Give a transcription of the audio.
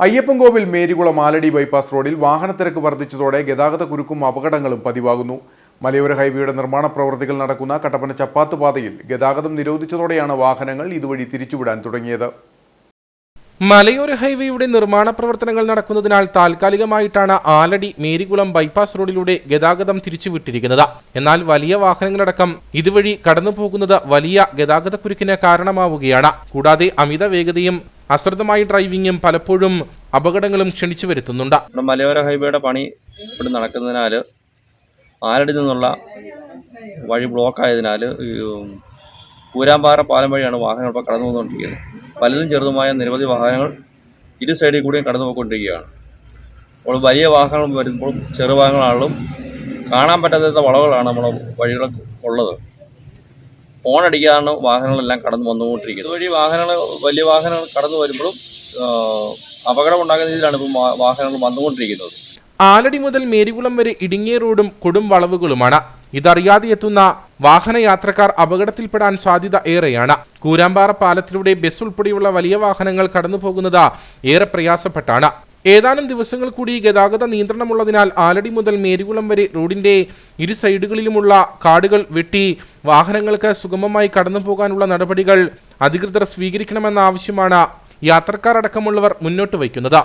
Ayyappancoil Marykulam Aladi bypass റോഡിൽ വാഹനത്തിരക്ക് വർദ്ധിച്ചതോടെ ഗതാഗത കുരുക്കും അപകടങ്ങളും പതിവാകുന്നു. മലയോര ഹൈവേയുടെ നിർമ്മാണ പ്രവൃത്തികൾ നടക്കുന്ന കട്ടപ്പന ചപ്പാത്ത് പാതയിൽ ഗതാഗതം നിരോധിച്ചതോടെയാണ് വാഹനങ്ങൾ ഇതുവഴി തിരിച്ചുവിടാൻ തുടങ്ങിയത്. മലയോര ഹൈവേയുടെ നിർമ്മാണ പ്രവർത്തനങ്ങൾ നടക്കുന്നതിനാൽ താൽക്കാലികമായിട്ടാണ് ആലടി മേരികുളം ബൈപ്പാസ് റോഡിലൂടെ ഗതാഗതം തിരിച്ചുവിട്ടിരിക്കുന്നത്. എന്നാൽ വലിയ വാഹനങ്ങളടക്കം ഇതുവഴി കടന്നുപോകുന്നത് വലിയ ഗതാഗതക്കുരുക്കിന് കാരണമാവുകയാണ്. കൂടാതെ അമിത വേഗതയും അശ്രദ്ധമായ ഡ്രൈവിംഗും പലപ്പോഴും അപകടങ്ങളും ക്ഷണിച്ചു വരുത്തുന്നുണ്ട്. മലയോര ഹൈവേയുടെ പണി ഇവിടെ നടക്കുന്നതിനാൽ ആലടി നിന്നുള്ള വഴി ബ്ലോക്കായതിനാൽ ആയതിനാൽ പൂരാമ്പാറ പാലം വഴിയാണ് വാഹനങ്ങൾ ഇപ്പോൾ കടന്നു പോകൊണ്ടിരിക്കുന്നത് പലതും ചെറുതുമായ നിരവധി വാഹനങ്ങൾ ഇരു സൈഡിൽ കൂടിയും കടന്നു പോയിക്കൊണ്ടിരിക്കുകയാണ്. അപ്പോൾ വലിയ വാഹനങ്ങൾ വരുമ്പോൾ ചെറു വാഹനങ്ങളാണെങ്കിലും കാണാൻ പറ്റാത്ത വളവുകളാണ് നമ്മുടെ വഴികളൊക്കെ ഉള്ളത്. ഫോണടിക്കാണ് വാഹനങ്ങളെല്ലാം കടന്നു വന്നുകൊണ്ടിരിക്കുന്നത് അതുവഴി വാഹനങ്ങൾ വലിയ വാഹനങ്ങൾ കടന്നു വരുമ്പോഴും അപകടം ഉണ്ടാകുന്ന രീതിയിലാണ് ഇപ്പം വാഹനങ്ങൾ വന്നുകൊണ്ടിരിക്കുന്നത്. ആലടി മുതൽ മേരികുളം വരെ ഇടുങ്ങിയ റോഡും കൊടും വളവുകളുമാണ്. ഇതറിയാതെ എത്തുന്ന വാഹനയാത്രക്കാർ അപകടത്തിൽപ്പെടാൻ സാധ്യത ഏറെയാണ്. കൂരാമ്പാറ പാലത്തിലൂടെ ബസ് ഉൾപ്പെടെയുള്ള വലിയ വാഹനങ്ങൾ കടന്നുപോകുന്നത് ഏറെ പ്രയാസപ്പെട്ടാണ്. ഏതാനും ദിവസങ്ങൾ കൂടി ഗതാഗത നിയന്ത്രണമുള്ളതിനാൽ ആലടി മുതൽ മേരികുളം വരെ റോഡിന്റെ ഇരു സൈഡുകളിലുമുള്ള കാടുകൾ വെട്ടി വാഹനങ്ങൾക്ക് സുഗമമായി കടന്നു പോകാനുള്ള നടപടികൾ അധികൃതർ സ്വീകരിക്കണമെന്ന ആവശ്യമാണ് യാത്രക്കാർ അടക്കമുള്ളവർ മുന്നോട്ട് വയ്ക്കുന്നത്.